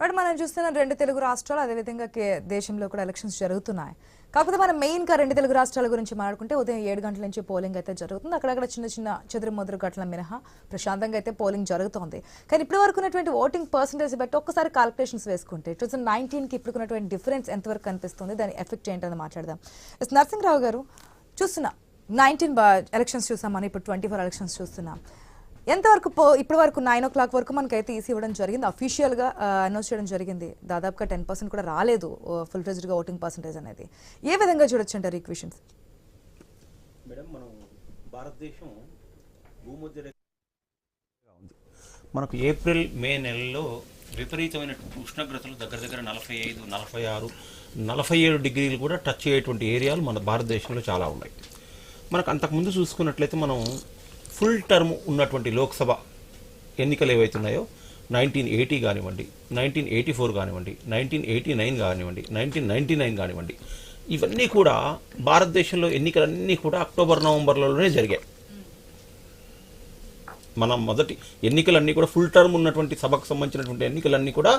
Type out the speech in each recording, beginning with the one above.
కాబట్టి మనం చూస్తున్న రెండు తెలుగు రాష్ట్రాలు అదేవిధంగా దేశంలో కూడా ఎలక్షన్స్ జరుగుతున్నాయి. కాకపోతే మనం మెయిన్గా రెండు తెలుగు రాష్ట్రాల గురించి మాట్లాడుకుంటే ఉదయం ఏడు గంటల నుంచి పోలింగ్ అయితే జరుగుతుంది. అక్కడక్కడ చిన్న చిన్న చెదురుమదురు మొదరు మినహా ప్రశాంతంగా అయితే పోలింగ్ జరుగుతోంది. కానీ ఇప్పటి వరకు ఉన్నటువంటి ఓటింగ్ పర్సంటేజ్ బట్టి ఒక్కసారి కాల్కులేషన్స్ వేసుకుంటే టూ థౌసండ్ నైన్టీన్కి ఇప్పుడుకున్నటువంటి డిఫరెన్స్ ఎంతవరకు కనిపిస్తుంది? దాని ఎఫెక్ట్ ఏంటని మాట్లాడదాం. ఎస్ నరసింహరావు గారు చూస్తున్నా. నైన్టీన్ ఎలక్షన్స్ చూసాం మనం ఇప్పుడు ట్వంటీ ఫోర్ ఎలక్షన్స్ చూస్తున్నాం. ఎంతవరకు పో ఇప్పటి వరకు నైన్ ఓ క్లాక్ వరకు మనకైతే ఈసీ ఇవ్వడం జరిగింది. అఫీషియల్గా అనౌన్స్ చేయడం జరిగింది. దాదాపుగా టెన్ పర్సెంట్ కూడా రాలేదు ఫుల్ ఫ్లెజ్డ్గా ఓటింగ్ పర్సెంటేజ్ అనేది. ఏ విధంగా చూడొచ్చు అంటారు ఈక్వేషన్స్ మేడం మనం భారతదేశం భూమధ్య మనకు ఏప్రిల్ మే నెలలో విపరీతమైన ఉష్ణోగ్రతలు దగ్గర దగ్గర నలభై ఐదు నలభై ఆరు నలభై ఏడు డిగ్రీలు కూడా టచ్ అయ్యేటువంటి ఏరియాలు మన భారతదేశంలో చాలా ఉన్నాయి. మనకు అంతకుముందు చూసుకున్నట్లయితే మనం ఫుల్ టర్మ్ ఉన్నటువంటి లోక్సభ ఎన్నికలు ఏవైతున్నాయో నైన్టీన్ ఎయిటీ కానివ్వండి నైన్టీన్ ఎయిటీ ఫోర్ కానివ్వండి నైన్టీన్ ఎయిటీ నైన్ కానివ్వండి నైన్టీన్ నైన్టీ నైన్ కానివ్వండి ఇవన్నీ కూడా భారతదేశంలో ఎన్నికలన్నీ కూడా అక్టోబర్ నవంబర్లలోనే జరిగాయి. మనం మొదటి ఎన్నికలన్నీ కూడా ఫుల్ టర్మ్ ఉన్నటువంటి సభకు సంబంధించినటువంటి ఎన్నికలన్నీ కూడా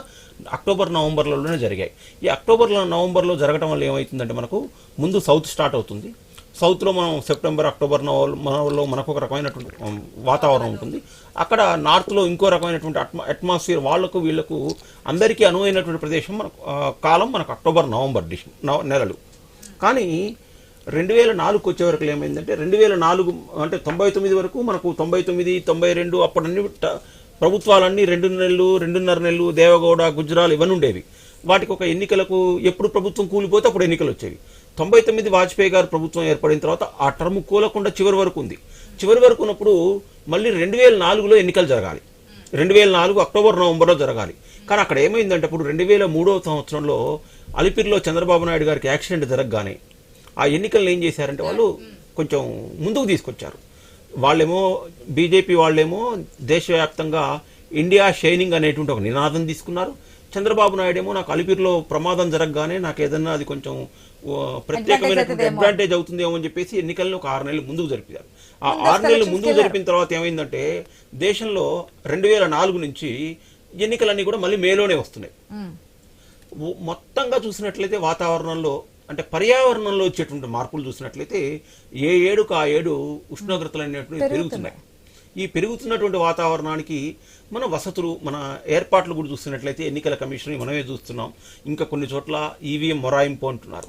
అక్టోబర్ నవంబర్లలోనే జరిగాయి. ఈ అక్టోబర్ నవంబర్లో జరగడం వల్ల ఏమవుతుందంటే మనకు ముందు సౌత్ స్టార్ట్ అవుతుంది. సౌత్లో మనం సెప్టెంబర్ అక్టోబర్ నవంబర్లో మనకు ఒక రకమైనటువంటి వాతావరణం ఉంటుంది. అక్కడ నార్త్లో ఇంకో రకమైనటువంటి అట్మా అట్మాస్ఫియర్ వాళ్ళకు వీళ్ళకు అందరికీ అనువైనటువంటి ప్రదేశం మనకు కాలం మనకు అక్టోబర్ నవంబర్ డిష్ నవ- నెలలు. కానీ రెండు వేల నాలుగుకి వచ్చే వరకు ఏమైందంటే రెండు వేల నాలుగు అంటే తొంభై తొమ్మిది వరకు మనకు తొంభై తొమ్మిది తొంభై రెండు అప్పుడన్నీ ప్రభుత్వాలన్నీ రెండు నెలలు రెండున్నర నెలలు దేవగౌడ గుజరాల్ ఇవన్నీ ఉండేవి. వాటికి ఒక ఎన్నికలకు ఎప్పుడు ప్రభుత్వం కూలిపోతే అప్పుడు ఎన్నికలు వచ్చేవి తొంభై తొమ్మిది వాజ్పేయి గారు ప్రభుత్వం ఏర్పడిన తర్వాత ఆ టర్మ్ కూలకుండా చివరి వరకు ఉంది. చివరి వరకు ఉన్నప్పుడు మళ్ళీ రెండు వేల నాలుగులో ఎన్నికలు జరగాలి. రెండు వేల నాలుగు అక్టోబర్ నవంబర్లో జరగాలి. కానీ అక్కడ ఏమైందంటే ఇప్పుడు రెండు వేల మూడవ సంవత్సరంలో అలిపిరిలో చంద్రబాబు నాయుడు గారికి యాక్సిడెంట్ జరగగానే ఆ ఎన్నికలను ఏం చేశారంటే వాళ్ళు కొంచెం ముందుకు తీసుకొచ్చారు. వాళ్ళేమో బీజేపీ వాళ్ళేమో దేశవ్యాప్తంగా ఇండియా షైనింగ్ అనేటువంటి ఒక నినాదం తీసుకున్నారు. చంద్రబాబు నాయుడు ఏమో నాకు అలిపిరిలో ప్రమాదం జరగగానే నాకు ఏదన్నా అది కొంచెం ఓ, ప్రత్యేకమైనటువంటి అడ్వాంటేజ్ అవుతుందేమో అని. చెప్పేసి ఎన్నికలను ఒక ఆరు నెలలు ముందుకు జరిపారు. ఆ ఆరు నెలలు ముందుకు జరిపిన తర్వాత ఏమైందంటే దేశంలో రెండు వేల నాలుగు నుంచి ఎన్నికలన్నీ కూడా మళ్ళీ మేలోనే వస్తున్నాయి. మొత్తంగా చూసినట్లయితే వాతావరణంలో అంటే పర్యావరణంలో వచ్చేటువంటి మార్పులు చూసినట్లయితే ఏ ఏడుకు ఆ ఏడు ఉష్ణోగ్రతలు అనేటువంటివి పెరుగుతున్నాయి. ఈ పెరుగుతున్నటువంటి వాతావరణానికి మన వసతులు మన ఏర్పాట్లు కూడా చూస్తున్నట్లయితే ఎన్నికల కమిషన్ మనమే చూస్తున్నాం. ఇంకా కొన్ని చోట్ల ఈవీఎం మొరాయింపు అంటున్నారు.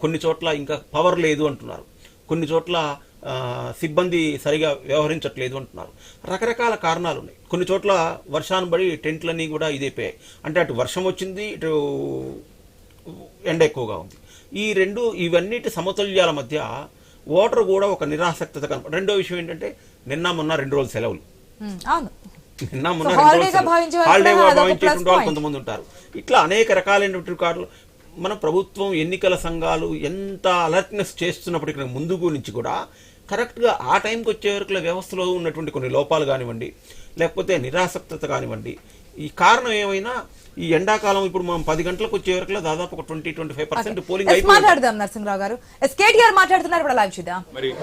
కొన్ని చోట్ల ఇంకా పవర్ లేదు అంటున్నారు. కొన్ని చోట్ల సిబ్బంది సరిగా వ్యవహరించట్లేదు అంటున్నారు. రకరకాల కారణాలు ఉన్నాయి. కొన్ని చోట్ల వర్షాన్ని బడి టెంట్లన్నీ కూడా ఇదైపోయాయి అంటే అటు వర్షం వచ్చింది ఇటు ఎండ ఎక్కువగా ఉంది. ఈ రెండు ఇవన్నిటి సమతుల్యాల మధ్య ఓటర్ కూడా ఒక నిరాసక్తత కనప రెండో విషయం ఏంటంటే నిన్న మొన్న రెండు రోజులు సెలవులు. నిన్న మొన్న అదొక భావించేటువంటి వాళ్ళు. కొంతమంది ఉంటారు. ఇట్లా అనేక రకాలైనటువంటి కారణాలు మన ప్రభుత్వం ఎన్నికల సంఘాలు ఎంత అలర్ట్నెస్ చేస్తున్నప్పటికీ ముందుకు నుంచి కూడా కరెక్ట్గా ఆ టైంకి వచ్చే వరకు వ్యవస్థలో ఉన్నటువంటి కొన్ని లోపాలు కానివ్వండి లేకపోతే నిరాసక్తత కానివ్వండి ఈ కారణం ఏమైనా? ఈ ఎండాకాలం ఇప్పుడు మనం పది గంటలకు వచ్చే వరకు దాదాపు ఒక twenty twenty five percent polling మాట్లాడదాం నరసింహరావు గారు. ఎస్ కేటీఆర్ మాట్లాడుతున్నారు. ఇప్పుడు లైవ్ చూద్దాం.